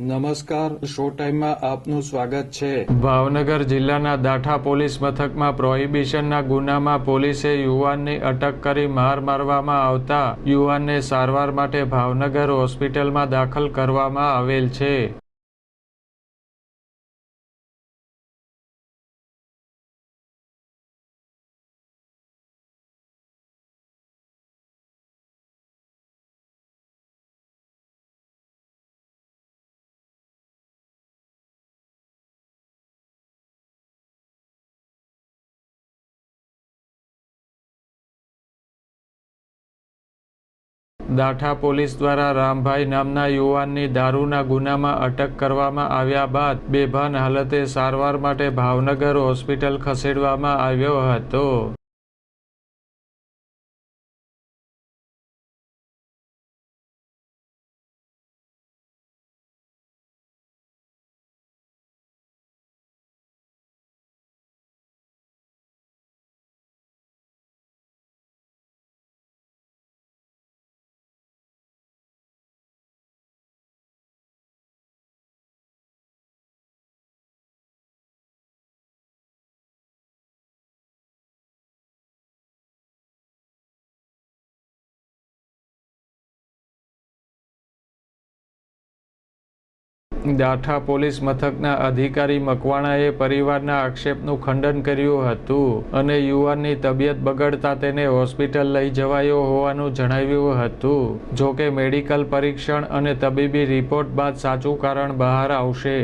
નમસ્કાર, શો ટાઈમમાં આપનું સ્વાગત છે. ભાવનગર જિલ્લાના દાઠા પોલીસ મથકમાં પ્રોહિબિશનના ગુનામાં પોલીસે યુવાનની અટક કરી માર મારવામાં આવતા યુવાનને સારવાર માટે ભાવનગર હોસ્પિટલમાં દાખલ કરવામાં આવેલ છે. દાઠા પોલીસ દ્વારા રામભાઈ નામના યુવાનની દારૂના ગુનામાં અટક કરવામાં આવ્યા બાદ બેભાન હાલતે સારવાર માટે ભાવનગર હોસ્પિટલ ખસેડવામાં આવ્યો હતો. દાઠા પોલીસ મથકના અધિકારી મકવાણાએ પરિવારના આક્ષેપનું ખંડન કર્યું હતું અને યુવાનની તબિયત બગડતા તેને હોસ્પિટલ લઈ જવાયો હોવાનું જણાવ્યું હતું. જો કે મેડિકલ પરીક્ષણ અને તબીબી રિપોર્ટ બાદ સાચું કારણ બહાર આવશે.